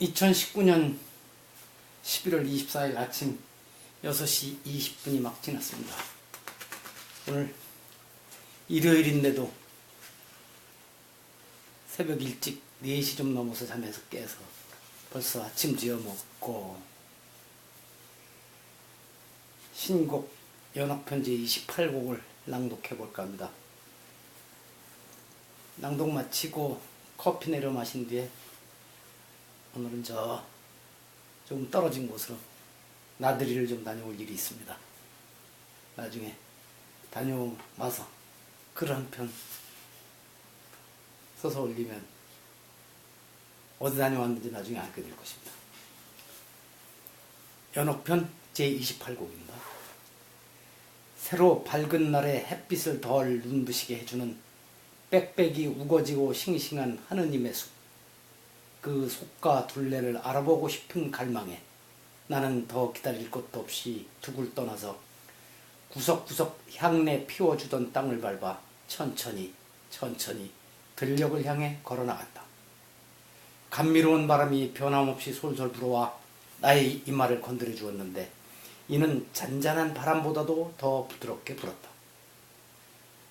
2019년 11월 24일 아침 6시 20분이 막 지났습니다. 오늘 일요일인데도 새벽 일찍 4시 좀 넘어서 잠에서 깨서 벌써 아침 지어 먹고 신곡 연합편지 28곡을 낭독해 볼까 합니다. 낭독 마치고 커피 내려 마신 뒤에 오늘은 저 조금 떨어진 곳으로 나들이를 좀 다녀올 일이 있습니다. 나중에 다녀와서 글 한 편 써서 올리면 어디 다녀왔는지 나중에 알게 될 것입니다. 연옥편 제28곡입니다. 새로 밝은 날에 햇빛을 덜 눈부시게 해주는 빽빽이 우거지고 싱싱한 하느님의 숲. 그 속과 둘레를 알아보고 싶은 갈망에 나는 더 기다릴 것도 없이 두굴 떠나서 구석구석 향내 피워주던 땅을 밟아 천천히 천천히 들녘을 향해 걸어나갔다. 감미로운 바람이 변함없이 솔솔 불어와 나의 이마를 건드려 주었는데 이는 잔잔한 바람보다도 더 부드럽게 불었다.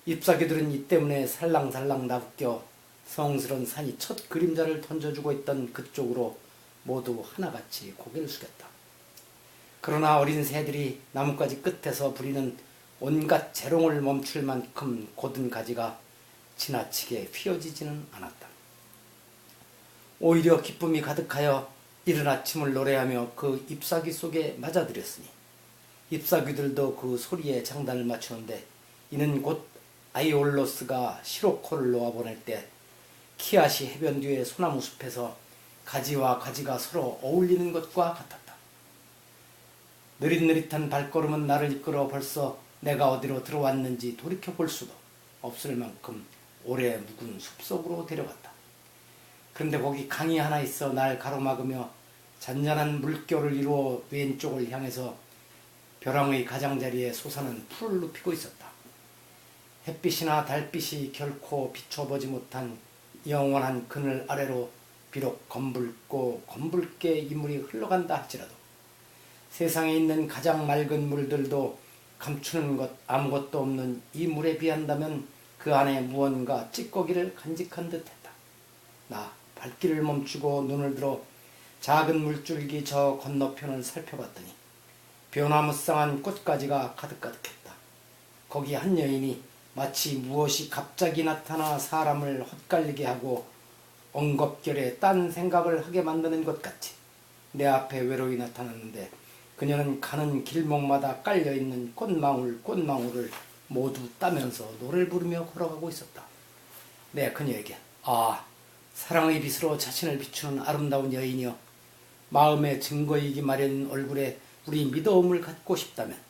잎사귀들은 이 때문에 살랑살랑 나부껴 성스런 산이 첫 그림자를 던져주고 있던 그쪽으로 모두 하나같이 고개를 숙였다. 그러나 어린 새들이 나뭇가지 끝에서 부리는 온갖 재롱을 멈출 만큼 곧은 가지가 지나치게 휘어지지는 않았다. 오히려 기쁨이 가득하여 이른 아침을 노래하며 그 잎사귀 속에 맞아들였으니 잎사귀들도 그 소리에 장단을 맞추는데 이는 곧 아이올로스가 시로코를 놓아보낼 때 키아시 해변 뒤의 소나무 숲에서 가지와 가지가 서로 어울리는 것과 같았다. 느릿느릿한 발걸음은 나를 이끌어 벌써 내가 어디로 들어왔는지 돌이켜 볼 수도 없을 만큼 오래 묵은 숲속으로 데려갔다. 그런데 거기 강이 하나 있어 날 가로막으며 잔잔한 물결을 이루어 왼쪽을 향해서 벼랑의 가장자리에 솟아는 풀을 눕히고 있었다. 햇빛이나 달빛이 결코 비춰보지 못한 영원한 그늘 아래로 비록 검붉고 검붉게 이 물이 흘러간다 할지라도 세상에 있는 가장 맑은 물들도 감추는 것 아무것도 없는 이 물에 비한다면 그 안에 무언가 찌꺼기를 간직한 듯했다. 나 발길을 멈추고 눈을 들어 작은 물줄기 저 건너편을 살펴봤더니 변화무쌍한 꽃가지가 가득가득했다. 거기 한 여인이 마치 무엇이 갑자기 나타나 사람을 헛갈리게 하고 엉겁결에 딴 생각을 하게 만드는 것 같이 내 앞에 외로이 나타났는데 그녀는 가는 길목마다 깔려있는 꽃망울 꽃망울을 모두 따면서 노래를 부르며 걸어가고 있었다. 내 그녀에게 아 사랑의 빛으로 자신을 비추는 아름다운 여인이여 마음의 증거이기 마련 얼굴에 우리 믿어움을 갖고 싶다면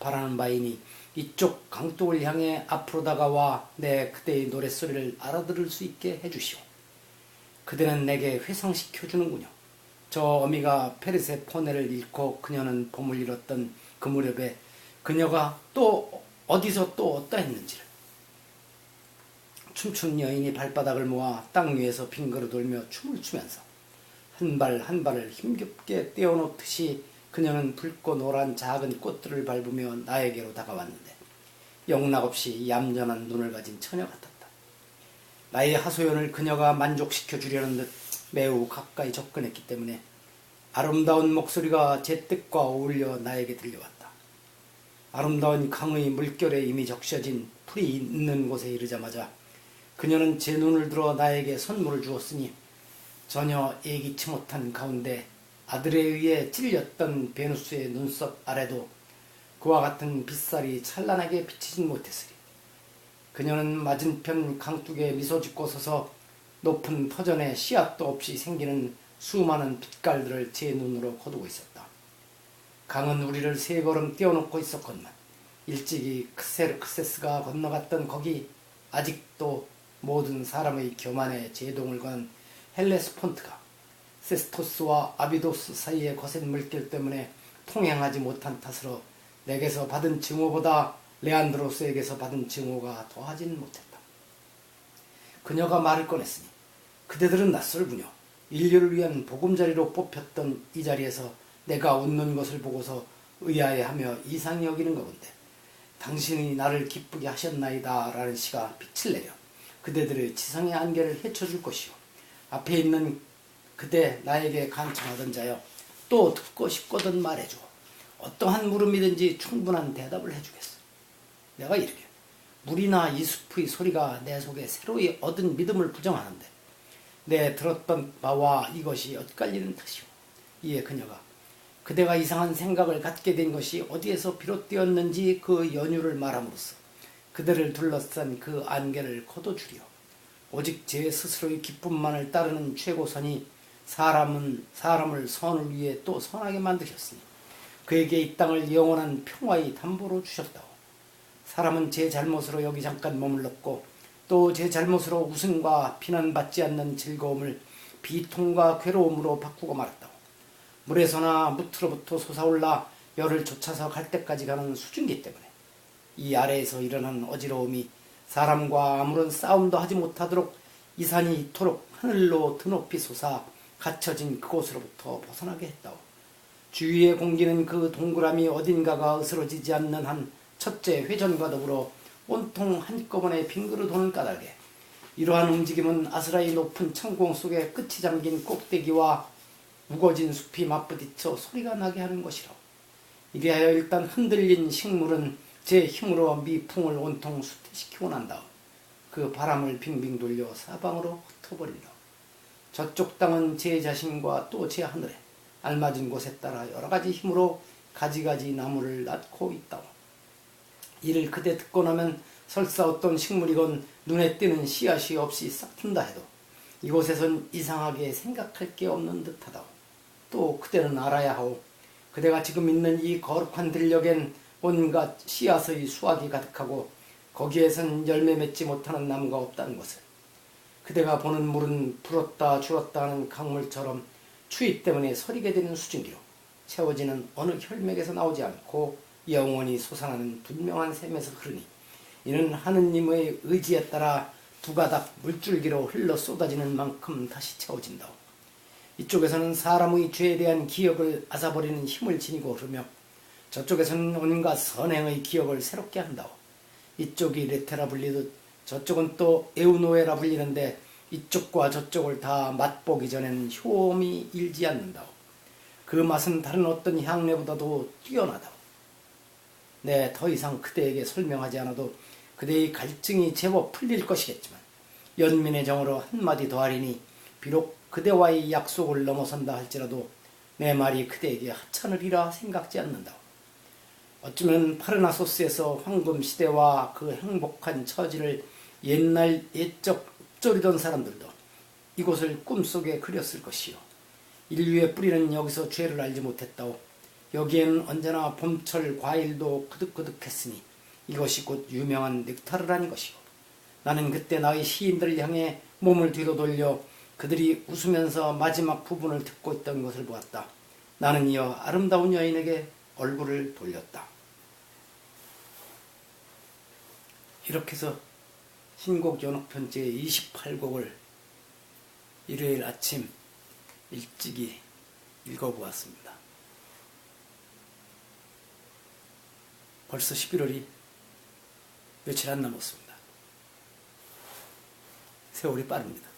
바라는 바이니 이쪽 강둑을 향해 앞으로 다가와 내 그대의 노랫소리를 알아들을 수 있게 해주시오. 그대는 내게 회상시켜 주는군요. 저 어미가 페르세 포네를 잃고 그녀는 봄을 잃었던 그 무렵에 그녀가 또 어디서 또 어떠했는지를 춤춘 여인이 발바닥을 모아 땅 위에서 빙그러 돌며 춤을 추면서 한발한 발을 힘겹게 떼어놓듯이 그녀는 붉고 노란 작은 꽃들을 밟으며 나에게로 다가왔는데 영락없이 얌전한 눈을 가진 처녀 같았다. 나의 하소연을 그녀가 만족시켜 주려는 듯 매우 가까이 접근했기 때문에 아름다운 목소리가 제 뜻과 어울려 나에게 들려왔다. 아름다운 강의 물결에 이미 적셔진 풀이 있는 곳에 이르자마자 그녀는 제 눈을 들어 나에게 선물을 주었으니 전혀 예기치 못한 가운데 아들에 의해 찔렸던 베누스의 눈썹 아래도 그와 같은 빗살이 찬란하게 비치진 못했으리. 그녀는 맞은편 강둑에 미소 짓고 서서 높은 터전에 씨앗도 없이 생기는 수많은 빛깔들을 제 눈으로 거두고 있었다. 강은 우리를 세 걸음 띄워놓고 있었건만 일찍이 크세르크세스가 건너갔던 거기 아직도 모든 사람의 교만에 제동을 건 헬레스폰트가 세스토스와 아비도스 사이의 거센 물길 때문에 통행하지 못한 탓으로 내게서 받은 증오보다 레안드로스에게서 받은 증오가 더하진 못했다. 그녀가 말을 꺼냈으니 그대들은 낯설군요. 인류를 위한 보금자리로 뽑혔던 이 자리에서 내가 웃는 것을 보고서 의아해하며 이상히 여기는 가본데 당신이 나를 기쁘게 하셨나이다 라는 시가 빛을 내려 그대들의 지성의 안개를 헤쳐줄 것이요 앞에 있는 그대 나에게 간청하던 자여 또 듣고 싶거든 말해줘. 어떠한 물음이든지 충분한 대답을 해주겠어. 내가 이르게 물이나 이 숲의 소리가 내 속에 새로이 얻은 믿음을 부정하는데 내 들었던 바와 이것이 엇갈리는 탓이오. 이에 그녀가 그대가 이상한 생각을 갖게 된 것이 어디에서 비롯되었는지 그 연유를 말함으로써 그대를 둘러싼 그 안개를 거둬주리오. 오직 제 스스로의 기쁨만을 따르는 최고선이 사람은 사람을 선을 위해 또 선하게 만드셨으니 그에게 이 땅을 영원한 평화의 담보로 주셨다오. 사람은 제 잘못으로 여기 잠깐 머물렀고 또 제 잘못으로 웃음과 비난받지 않는 즐거움을 비통과 괴로움으로 바꾸고 말았다오. 물에서나 무트로부터 솟아올라 열을 쫓아서 갈 때까지 가는 수증기 때문에 이 아래에서 일어난 어지러움이 사람과 아무런 싸움도 하지 못하도록 이 산이 이토록 하늘로 드높이 솟아 갇혀진 그곳으로부터 벗어나게 했다오. 주위의 공기는 그 동그라미 어딘가가 으스러지지 않는 한 첫째 회전과 더불어 온통 한꺼번에 빙그르 도는 까닭에 이러한 움직임은 아스라이 높은 천공 속에 끝이 잠긴 꼭대기와 무거진 숲이 맞부딪혀 소리가 나게 하는 것이라. 이리하여 일단 흔들린 식물은 제 힘으로 미풍을 온통 수퇴시키고 난 다음 그 바람을 빙빙 돌려 사방으로 흩어버린다. 저쪽 땅은 제 자신과 또 제 하늘에 알맞은 곳에 따라 여러 가지 힘으로 가지가지 나무를 낳고 있다. 이를 그대 듣고 나면 설사 어떤 식물이건 눈에 띄는 씨앗이 없이 싹튼다 해도 이곳에선 이상하게 생각할 게 없는 듯하다. 또 그대는 알아야 하오. 그대가 지금 있는 이 거룩한 들녘엔 온갖 씨앗의 수확이 가득하고 거기에선 열매 맺지 못하는 나무가 없다는 것을. 그대가 보는 물은 불었다 줄었다 하는 강물처럼 추위 때문에 서리게 되는 수증기로 채워지는 어느 혈맥에서 나오지 않고 영원히 솟아나는 분명한 샘에서 흐르니 이는 하느님의 의지에 따라 두 가닥 물줄기로 흘러 쏟아지는 만큼 다시 채워진다. 이쪽에서는 사람의 죄에 대한 기억을 앗아버리는 힘을 지니고 흐르며 저쪽에서는 온갖 선행의 기억을 새롭게 한다. 이쪽이 레테라 불리듯 저쪽은 또 에우노에라 불리는데 이쪽과 저쪽을 다 맛보기 전엔 효험이 일지 않는다. 그 맛은 다른 어떤 향내보다도 뛰어나다. 네, 더 이상 그대에게 설명하지 않아도 그대의 갈증이 제법 풀릴 것이겠지만 연민의 정으로 한마디 더 하리니 비록 그대와의 약속을 넘어선다 할지라도 내 말이 그대에게 하찮으리라 생각지 않는다. 어쩌면 파르나소스에서 황금 시대와 그 행복한 처지를 옛날 옛적 쫄이던 사람들도 이곳을 꿈속에 그렸을 것이요. 인류의 뿌리는 여기서 죄를 알지 못했다오. 여기엔 언제나 봄철 과일도 그득그득했으니 이것이 곧 유명한 넥타르라는 것이요. 나는 그때 나의 시인들을 향해 몸을 뒤로 돌려 그들이 웃으면서 마지막 부분을 듣고 있던 것을 보았다. 나는 이어 아름다운 여인에게 얼굴을 돌렸다. 이렇게 해서 신곡 연옥편 제 28곡을 일요일 아침 일찍이 읽어보았습니다. 벌써 11월이 며칠 안 남았습니다. 세월이 빠릅니다.